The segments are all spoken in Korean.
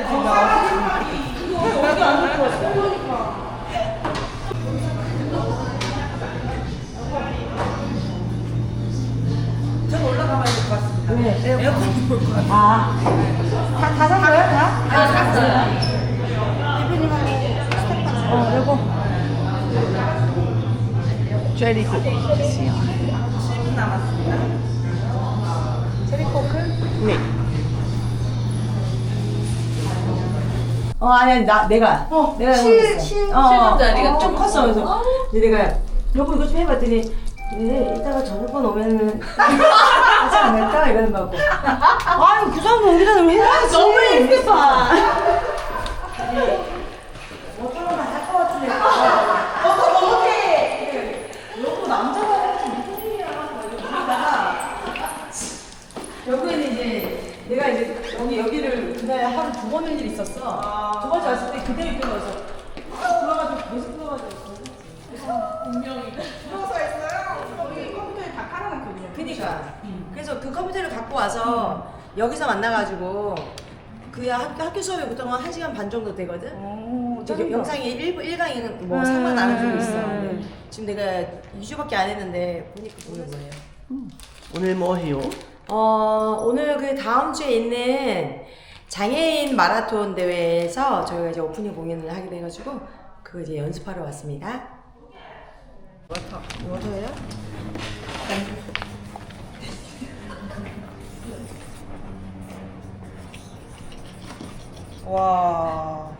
에 지금 나와서 여기 안 들고 왔어. 좀 올라가봐야 될것 같습니다. 왜? 에어컨 볼것 같아요. 아, 다, 다 산 거야, 다? 아니, 샀어요. 대표님하고 스태프하고. 어, 요거. 제리 코크. 10분 남았습니다. 체리 코크? 네. 어, 아니, 아니, 나, 내가. 어, 내가 칠- 해보겠어. 칠- 어, 칠분짜리가 어, 좀좀 컸어. 그래서 근데 내가 여보 이거 좀 해봤더니 네, 이따가 저녁번 오면은 하지 않을까? 이러는 거고. 아니, 그 정도 우리가 좀 해야지. 너무 힘들어. 어쩌면 할것 같은데. 어, 어떡해. 여보 남자가 해야지 무슨 일이야. 이러다가 결국에는 이제 내가 이제 여기 여기를 하루 두번 할 일이 있었어. 두 번째 왔을 때 그대로 입고 나서 아, 돌아가지고 계속 돌아가지고. 누워서 했어요? 우리 컴퓨터에 다 깔아놨거든요. 그니까. 그래서 그 컴퓨터를 갖고 와서 여기서 만나가지고 그 학교, 학교 수업이 보통 한 1시간 반 정도 되거든? 오, 저기 영상이 1, 1강에는 뭐 음, 3만 안 주고 있어. 음. 근데 지금 내가 2주밖에 안 했는데 보니까 보는 거예요. 오늘 뭐 해요? 어, 오늘 그 다음 주에 있는 장애인 마라톤 대회에서 저희가 이제 오프닝 공연을 하기로 해가지고 그거 이제 연습하러 왔습니다. 워터. 워터예요? 와.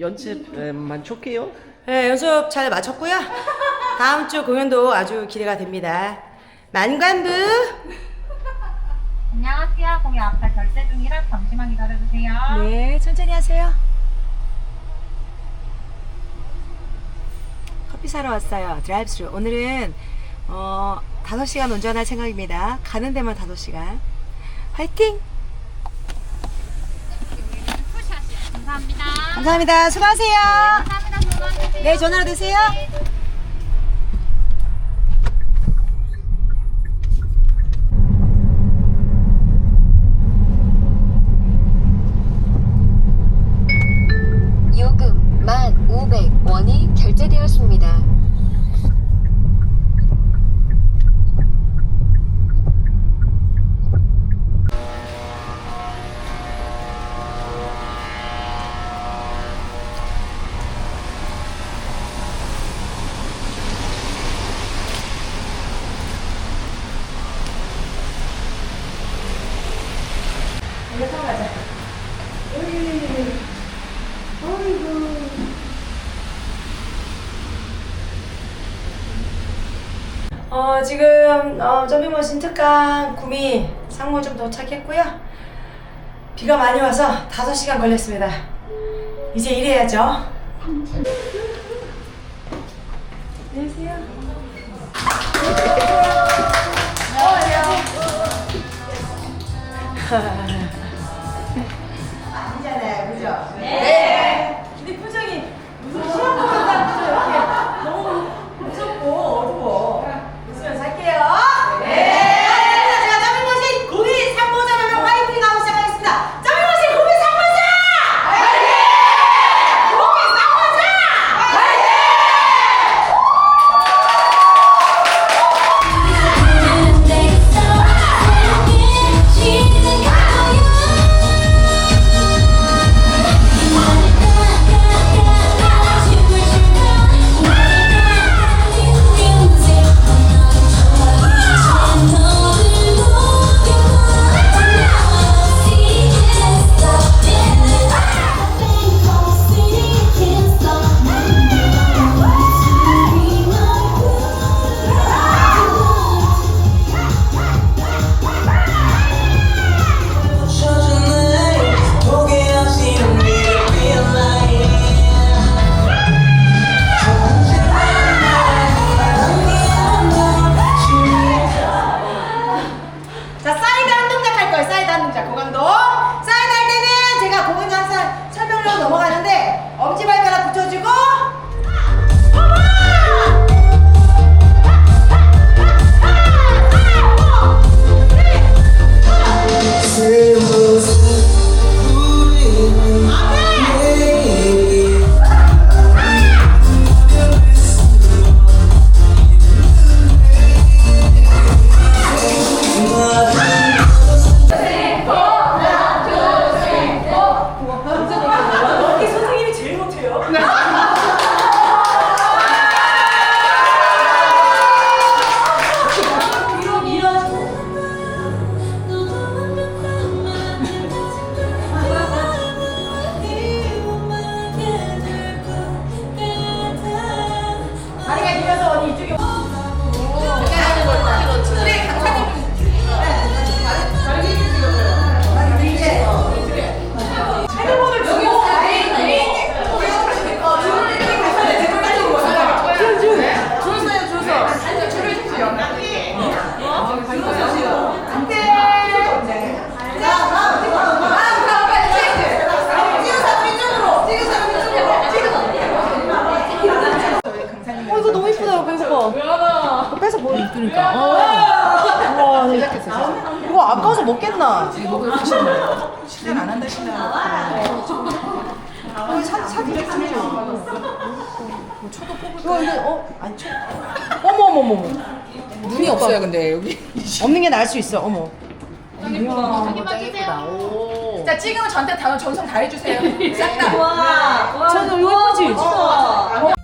연습 에, 만족해요? 네, 연습 잘 마쳤고요. 다음 주 공연도 아주 기대가 됩니다. 만관부. 안녕하세요. 공연 아까 결제 중이라 잠시만 기다려주세요. 네, 천천히 하세요. 커피 사러 왔어요. 드라이브스루. 오늘은 어, 5시간 운전할 생각입니다. 가는 데만 5시간. 화이팅! 감사합니다. 수고하세요. 전화주세요. 네, 전화로 되세요. 요금 1,500원이 결제되었습니다. 어, 지금 어, 점핑머신 특강 구미 상무점 도착했고요. 비가 많이 와서 5시간 걸렸습니다. 이제 일해야죠. 아니잖아요, 빼서 보여. 그러니까. 와, 이거 아까워서 먹겠나? 실행 안 한다 신나. 어, 사, 사진 찍지 이거 이거 어 아니 쳐. 어머 어머 어머. 눈이 없어요 근데 여기. 없는 게 나을 수 있어. 어머. 자 찍으면 저한테 다 전송 다 해주세요. 싹 다. 와. 저 이거 이쁘지?